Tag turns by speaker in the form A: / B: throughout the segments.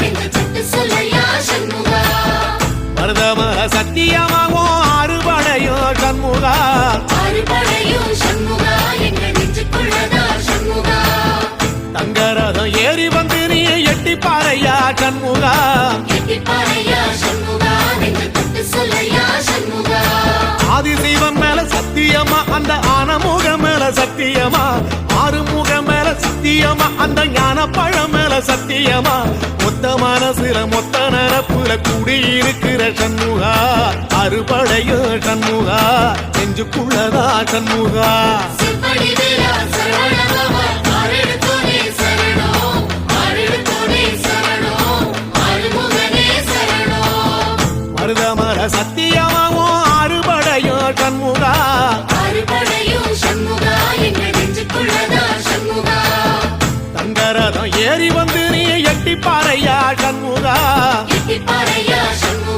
A: நெஞ்ச தொட்டு சொல்லையா சண்முகா?
B: அறுபடையோ சண்முகா?
A: அறுபடையும் சண்முகா எங்க நெஞ்சுக்குள்ளதா சண்முகா?
B: தங்கரதம் ஏறி வந்து நீ எட்டி பாறையா சண்முகா?
A: சண்முகா
B: ஆதிசைவம் மேல சத்தியமா அந்த ஆனமுக மேல சத்தியமா? சத்தியமா? அந்த ஞான பழம் மேல சத்தியமா? மொத்த மனசுல மொத்த நரப்புல கூடியிருக்கிற சண்முகா. அறுபடையோ சண்முகா. நெஞ்சுக்குள்ளதா சண்முகா.
A: செவ்வடி வேலா எட்டிப்பாறையா சண்முகா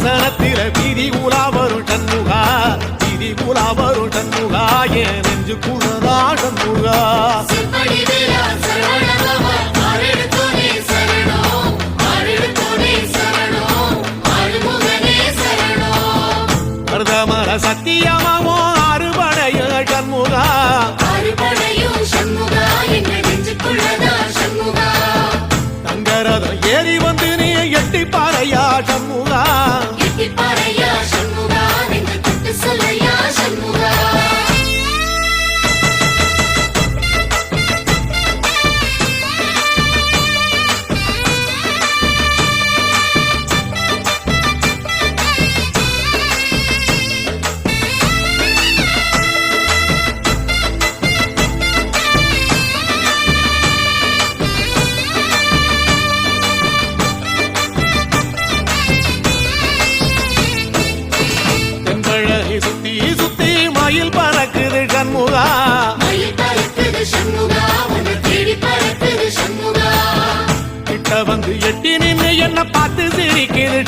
B: சாசனத்தில விதி வீதி உலா வரும் சண்முகா வீதி உலா வரும் சண்முகா என் நெஞ்சு குழதா சண்முகா மருதமர அறுபடைய
A: அறுபடையும் சண்முகா
B: தங்கரதம் ஏறி வந்து நீ எட்டி பாறையா சண்முகா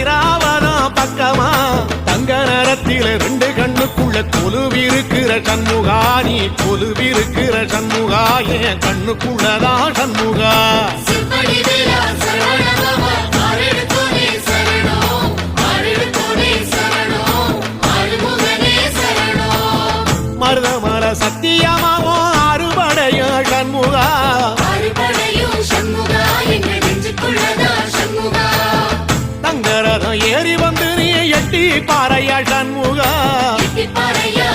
B: அந்த பக்கமா? தங்க நேரத்தில ரெண்டு கண்ணுக்குள்ள கொலுவிருக்கிற சண்முகா நீ கொலுவிருக்கிற சண்முகா என் கண்ணுக்குள்ளதான் சண்முகா?
A: சிம்படி வேலா
B: அறுபடைய சண்முகா. ஏறி வந்து நீ எட்டி பாறையா சண்முகா.
A: எட்டிப்பாறையா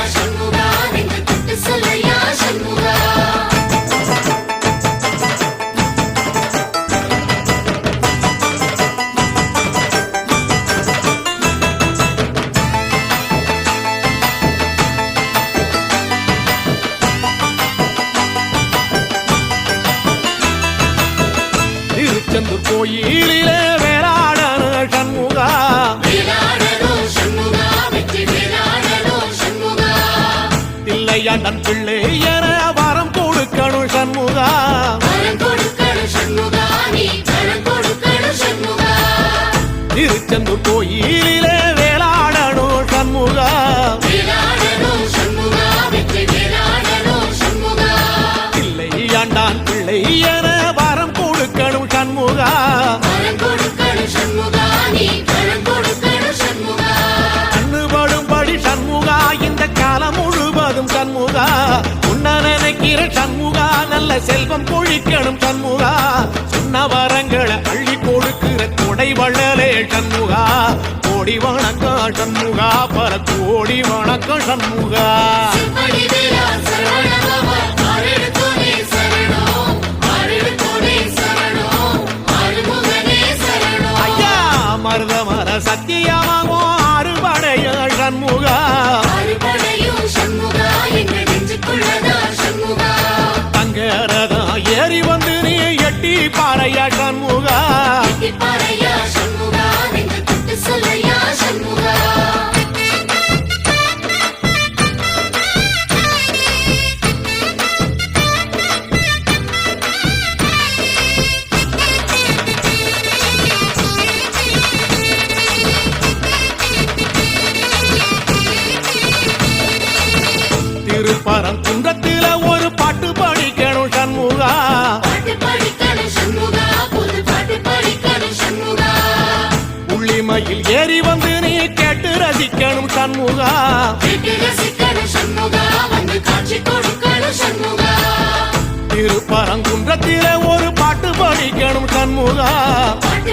B: நன் பிள்ளை சண்முகா நல்ல செல்வம் பொழிக்கணும் சண்முகா. சொன்ன வரங்களை அள்ளி கொடுக்கிற கொடை வள்ளலே சண்முகா. கோடி வணக்கம் சண்முகா பல கோடி வணக்கம் சண்முகா.
A: சிம்படி வேலா
B: ஐயா மருத மர சத்தியமாகோ அறுபடைய சண்முகா.
A: ஆறுபடையும் சண்முகா
B: எங்கள் நெஞ்சுக்குள்ள பாறையா சண்முகா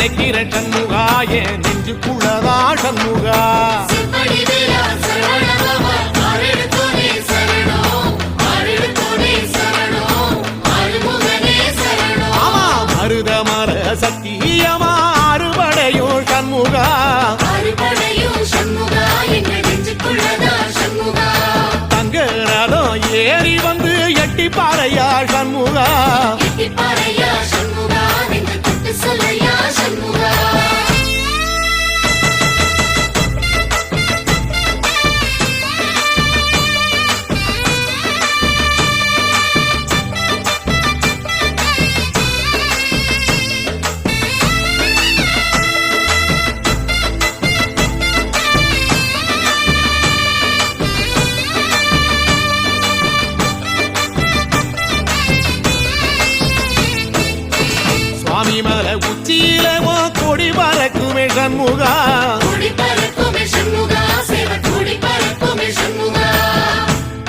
B: நினைக்கிற சண்முகா என் நெஞ்சுக்குள்ளதா சண்முகா?
A: ஷண்முகா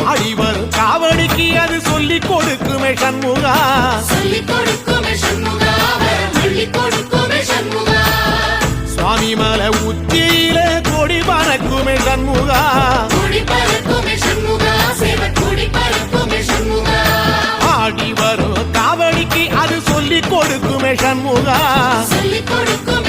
A: ஆடி
B: வரும் காவடிக்கு அது சொல்லி கொடுக்குமே சண்முகா. சுவாமி மலை உச்சியில கொடி பறக்குமே சண்முகா.
A: ஆடி
B: காவடிக்கு அது
A: சொல்லி கொடுக்குமே சண்முகா. சொல்லி கொடுக்குமே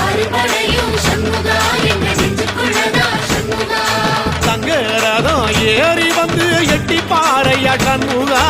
B: ஏறி வந்து எட்டி பாறையா
A: கண்முகா.